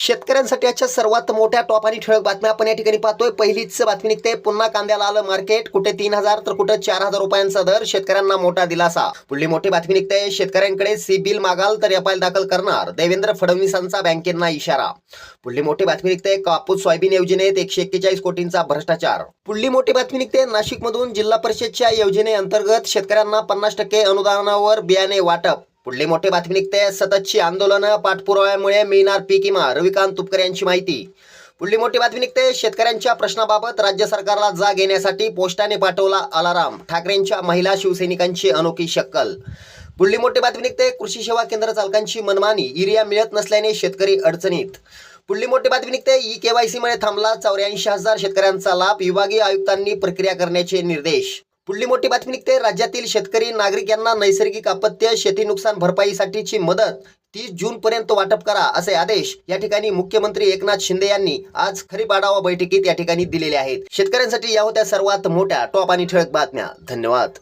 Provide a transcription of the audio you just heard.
शेतकऱ्यांसाठी आजच्या सर्वात मोठ्या टॉप आणि ठळक बातम्या आपण या ठिकाणी पाहतोय. पहिलीच बातमी निघते. पुन्हा कांद्याला आलं मार्केट कुठे तीन हजार तर कुठे चार हजार रुपयांचा दर. शेतकऱ्यांना मोठा दिलासा. पुढली मोठी बातमी निघते. शेतकऱ्यांकडे सी बिल मागाल तर एफआयआर दाखल करणार. देवेंद्र फडणवीसांचा बँकेंना इशारा. पुढली मोठी बातमी निघते. कापूस सोयाबीन योजनेत एकशे एक्केचाळीस कोटींचा भ्रष्टाचार. पुढली मोठी बातमी निघते. नाशिकमधून जिल्हा परिषदच्या योजनेअंतर्गत शेतकऱ्यांना पन्नास टक्के अनुदानावर बियाणे वाटप. पुढली मोठी बातमी निघते. सततची आंदोलनं पाठपुराव्यामुळे मिळणार पीक विमा. रविकांत तुपकर यांची माहिती. पुढली मोठी बातमी निघते. शेतकऱ्यांच्या प्रश्नाबाबत राज्य सरकारला जाग येण्यासाठी पोस्टाने पाठवला अलाराम. ठाकरेंच्या महिला शिवसैनिकांची अनोखी शक्कल. पुढली मोठी बातमी निघते. कृषी सेवा केंद्र चालकांची मनमानी. युरिया मिळत नसल्याने शेतकरी अडचणीत. पुढली मोठी बातमी निघते. ई केवायसी मध्ये थांबला चौऱ्याऐंशी हजार शेतकऱ्यांचा लाभ. विभागीय आयुक्तांनी प्रक्रिया करण्याचे निर्देश. पुढली मोठी बातमी निघते. राज्यातील शेतकरी नागरिक यांना नैसर्गिक आपत्य शेती नुकसान भरपाईसाठीची मदत तीस जून पर्यंत वाटप करा असे आदेश या ठिकाणी मुख्यमंत्री एकनाथ शिंदे यांनी आज खरीप आढावा बैठकीत या ठिकाणी दिलेले आहेत. शेतकऱ्यांसाठी या होत्या सर्वात मोठ्या टॉप आणि ठळक बातम्या. धन्यवाद.